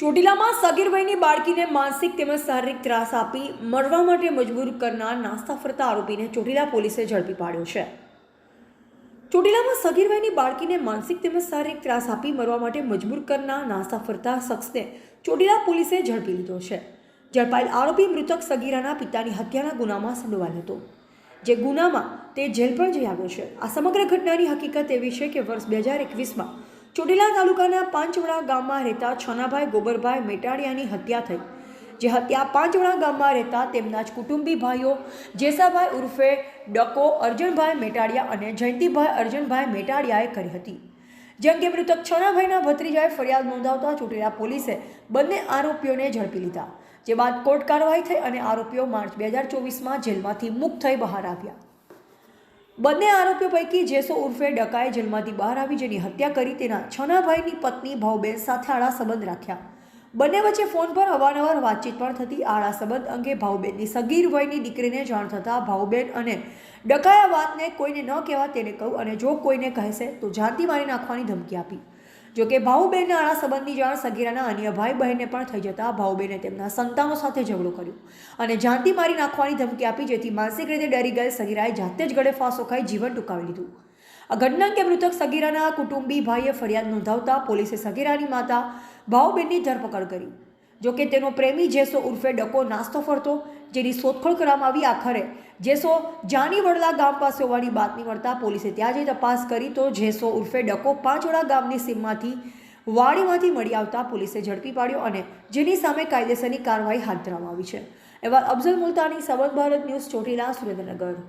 ચોટીલામાં સગીર વયની બાળકીને માનસિક તેમજ શારીરિક ત્રાસ આપી મરવા માટે મજબૂર કરનાર નાસ્તા ફરતા આરોપીને ચોટીલા પોલીસે ઝડપી પાડ્યો છે. ચોટીલામાં સગીર વયની બાળકીને માનસિક તેમજ શારીરિક ત્રાસ આપી મરવા માટે મજબૂર કરનાર નાસ્તા ફરતા શખ્સને ચોટીલા પોલીસે ઝડપી લીધો છે. ઝડપાયેલ આરોપી મૃતક સગીરાના પિતાની હત્યાના ગુનામાં સંડોવાયો હતો. જે ગુનામાં તે જેલ પણ જઈ આવ્યો છે. આ સમગ્ર ઘટનાની હકીકત એવી છે કે વર્ષ બે હજાર એકવીસમાં ચોટીલા તાલુકાના પાંચવડા ગામમાં રહેતા છનાભાઈ ગોબરભાઈ મેટાડિયાની હત્યા થઈ. જે હત્યા પાંચવડા ગામમાં રહેતા તેમના જ કુટુંબી ભાઈઓ જેસાભાઈ ઉર્ફે ડકો અર્જનભાઈ મેટાડિયા અને જયંતિભાઈ અર્જનભાઈ મેટાડિયાએ કરી હતી. જેમ કે મૃતક છનાભાઈના ભત્રીજાએ ફરિયાદ નોંધાવતા ચૂંટેલા પોલીસે બંને આરોપીઓને ઝડપી લીધા, જે બાદ કોર્ટ કાર્યવાહી થઈ અને આરોપીઓ માર્ચ બે હજાર ચોવીસમાં જેલમાંથી મુક્ત થઈ બહાર આવ્યા. બંને આરોપીઓ પૈકી જેસો ઉર્ફે ડકાએ જેલમાંથી બહાર આવી જેની હત્યા કરી તેના છનાભાઈની પત્ની ભાવબેન સાથે આડા સંબંધ રાખ્યા. બંને વચ્ચે ફોન પર અવારનવાર વાતચીત પણ થતી આડા સંબંધ અંગે ભાવબેનની સગીર વયની દીકરીને જાણ થતાં ભાવબેન અને ડકાએ આ વાતને કોઈને ન કહેવા તેને કહું અને જો કોઈને કહેશે તો જાનથી મારી નાખવાની ધમકી આપી. જો કે ભાઉબેનના આડા સંબંધની જાણ સગીરાના અન્ય ભાઈ બહેનને પણ થઈ જતા ભાઉબેને તેમના સંતાનો સાથે ઝઘડો કર્યો અને જાનથી મારી નાખવાની ધમકી આપી જેથી માનસિક રીતે ડરી ગયેલ સગીરાએ જાતે જ ગળે ફાંસો ખાઈ જીવન ટૂંકાવી લીધું. આ ઘટના કે મૃતક સગીરાના કુટુંબી ભાઈએ ફરિયાદ નોંધાવતા પોલીસે સગીરાની માતા ભાઉબેનની ધરપકડ કરી. જો કે તેનો પ્રેમી જેસો ઉર્ફે ડકો નાસ્તો ફરતો, જેની શોધખોળ કરવામાં આવી આખરે. જેસો જાની વડલા ગામ પાસે હોવાની બાતમી મળતા પોલીસે ત્યાં જઈ તપાસ કરી તો જેસો ઉર્ફે ડકો પાંચવડા ગામની સીમમાંથી વાડીમાંથી મળી આવતા પોલીસે ઝડપી પાડ્યો અને જેની સામે કાયદેસરની કાર્યવાહી હાથ ધરવામાં આવી છે. એવા અફઝલ મુલતાની સબંધ ભારત ન્યૂઝ, ચોટીલા, સુરેન્દ્રનગર.